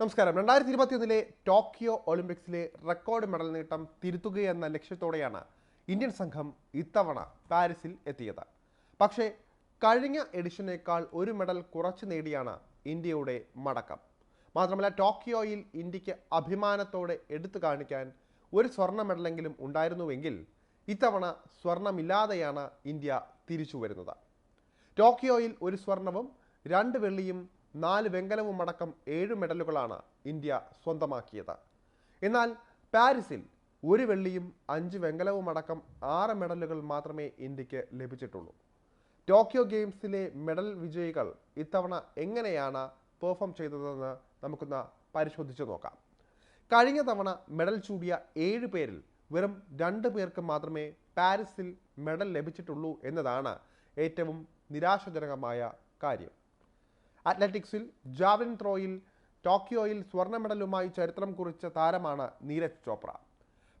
നമസ്കാരം. രണ്ടായിരത്തി ഇരുപത്തിയൊന്നിലെ ടോക്കിയോ ഒളിമ്പിക്സിലെ റെക്കോർഡ് മെഡൽ നേട്ടം തിരുത്തുകയെന്ന ലക്ഷ്യത്തോടെയാണ് ഇന്ത്യൻ സംഘം ഇത്തവണ പാരീസിൽ എത്തിയത്. പക്ഷേ കഴിഞ്ഞ എഡിഷനേക്കാൾ ഒരു മെഡൽ കുറച്ച് നേടിയാണ് ഇന്ത്യയുടെ മടക്കം. മാത്രമല്ല ടോക്കിയോയിൽ ഇന്ത്യയ്ക്ക് അഭിമാനത്തോടെ എടുത്തു കാണിക്കാൻ ഒരു സ്വർണ മെഡലെങ്കിലും ഉണ്ടായിരുന്നുവെങ്കിൽ ഇത്തവണ സ്വർണമില്ലാതെയാണ് ഇന്ത്യ തിരിച്ചു വരുന്നത്. ടോക്കിയോയിൽ ഒരു സ്വർണവും രണ്ട് വെള്ളിയും നാല് വെങ്കലവും അടക്കം ഏഴ് മെഡലുകളാണ് ഇന്ത്യ സ്വന്തമാക്കിയത്. എന്നാൽ പാരീസിൽ ഒരു വെള്ളിയും അഞ്ച് വെങ്കലവും അടക്കം ആറ് മെഡലുകൾ മാത്രമേ ഇന്ത്യയ്ക്ക് ലഭിച്ചിട്ടുള്ളൂ. ടോക്കിയോ ഗെയിംസിലെ മെഡൽ വിജയികൾ ഇത്തവണ എങ്ങനെയാണ് പെർഫോം ചെയ്തതെന്ന് നമുക്കൊന്ന് പരിശോധിച്ച് നോക്കാം. കഴിഞ്ഞ തവണ മെഡൽ ചൂടിയ ഏഴ് പേരിൽ വെറും രണ്ട് പേർക്ക് മാത്രമേ പാരീസിൽ മെഡൽ ലഭിച്ചിട്ടുള്ളൂ എന്നതാണ് ഏറ്റവും നിരാശാജനകമായ കാര്യം. അത്ലറ്റിക്സിൽ ജാവിൻ ത്രോയിൽ ടോക്കിയോയിൽ സ്വർണ മെഡലുമായി ചരിത്രം കുറിച്ച താരമാണ് നീരജ് ചോപ്ര.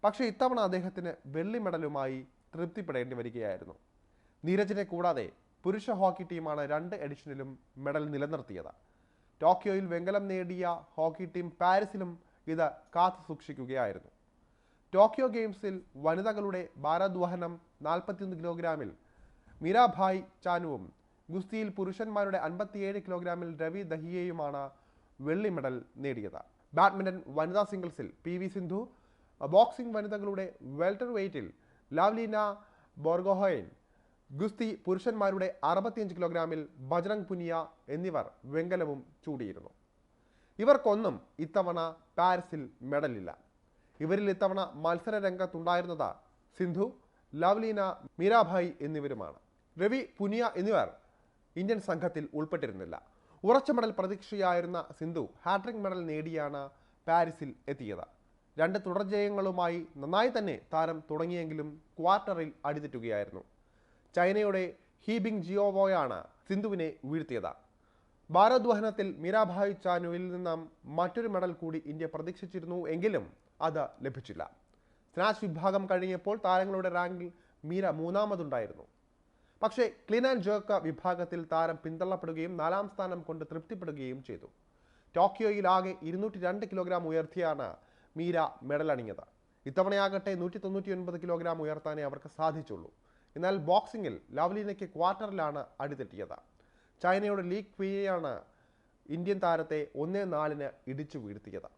പക്ഷേ ഇത്തവണ അദ്ദേഹത്തിന് വെള്ളി മെഡലുമായി തൃപ്തിപ്പെടേണ്ടി വരികയായിരുന്നു. നീരജിനെ കൂടാതെ പുരുഷ ഹോക്കി ടീമാണ് രണ്ട് എഡിഷനിലും മെഡൽ നിലനിർത്തിയത്. ടോക്കിയോയിൽ വെങ്കലം നേടിയ ഹോക്കി ടീം പാരീസിലും ഇത് കാത്തു സൂക്ഷിക്കുകയായിരുന്നു. ടോക്കിയോ ഗെയിംസിൽ വനിതകളുടെ ഭാരദ്വഹനം നാൽപ്പത്തിയൊന്ന് കിലോഗ്രാമിൽ മീരാഭായ് ചാനുവും ഗുസ്തിയിൽ പുരുഷന്മാരുടെ അൻപത്തിയേഴ് കിലോഗ്രാമിൽ രവി ദഹിയയുമാണ് വെള്ളി മെഡൽ നേടിയത്. ബാഡ്മിന്റൺ വനിതാ സിംഗിൾസിൽ പി വി സിന്ധു ബോക്സിംഗ് വനിതകളുടെ വെൽട്ടർ വെയ്റ്റിൽ ലാവ്ലീന ബോർഗോഹോയൻ ഗുസ്തി പുരുഷന്മാരുടെ അറുപത്തിയഞ്ച് കിലോഗ്രാമിൽ ബജ്രംഗ് പുനിയ എന്നിവർ വെങ്കലവും ചൂടിയിരുന്നു. ഇവർക്കൊന്നും ഇത്തവണ പാരീസിൽ മെഡലില്ല. ഇവരിൽ ഇത്തവണ മത്സര രംഗത്തുണ്ടായിരുന്നത് സിന്ധു ലവ്ലീന മീരാഭായ് എന്നിവരുമാണ്. രവി പുനിയ എന്നിവർ ഇന്ത്യൻ സംഘത്തിൽ ഉൾപ്പെട്ടിരുന്നില്ല. ഉറച്ച മെഡൽ പ്രതീക്ഷയായിരുന്ന സിന്ധു ഹാട്രിക് മെഡൽ നേടിയാണ് പാരീസിൽ എത്തിയത്. രണ്ട് തുടർജയങ്ങളുമായി നന്നായി തന്നെ താരം തുടങ്ങിയെങ്കിലും ക്വാർട്ടറിൽ അടിതെറ്റുകയായിരുന്നു. ചൈനയുടെ ഹീബിങ് ജിയോവോയാണ് സിന്ധുവിനെ വീഴ്ത്തിയത്. ഭാരോദ്വഹനത്തിൽ മീരാഭായ് ചാനുവിൽ നിന്നും മറ്റൊരു മെഡൽ കൂടി ഇന്ത്യ പ്രതീക്ഷിച്ചിരുന്നു എങ്കിലും അത് ലഭിച്ചില്ല. സ്നാച്ച് വിഭാഗം കഴിഞ്ഞപ്പോൾ താരങ്ങളുടെ റാങ്കിൽ മീര മൂന്നാമതുണ്ടായിരുന്നു. പക്ഷേ ക്ലീൻ ആൻഡ് ജേർക്ക വിഭാഗത്തിൽ താരം പിന്തള്ളപ്പെടുകയും നാലാം സ്ഥാനം കൊണ്ട് തൃപ്തിപ്പെടുകയും ചെയ്തു. ടോക്കിയോയിൽ ആകെ ഇരുന്നൂറ്റി രണ്ട് കിലോഗ്രാം ഉയർത്തിയാണ് മീര മെഡൽ അണിഞ്ഞത് ഇത്തവണയാകട്ടെ നൂറ്റി തൊണ്ണൂറ്റി ഒൻപത് കിലോഗ്രാം ഉയർത്താനേ അവർക്ക് സാധിച്ചുള്ളൂ. എന്നാൽ ബോക്സിംഗിൽ ലവ്ലിനയ്ക്ക് ക്വാർട്ടറിലാണ് അടിതെറ്റിയത്. ചൈനയുടെ ലീഗ് ക്വിയാണ് ഇന്ത്യൻ താരത്തെ ഒന്നേ നാലിന് ഇടിച്ചു വീഴ്ത്തിയത്.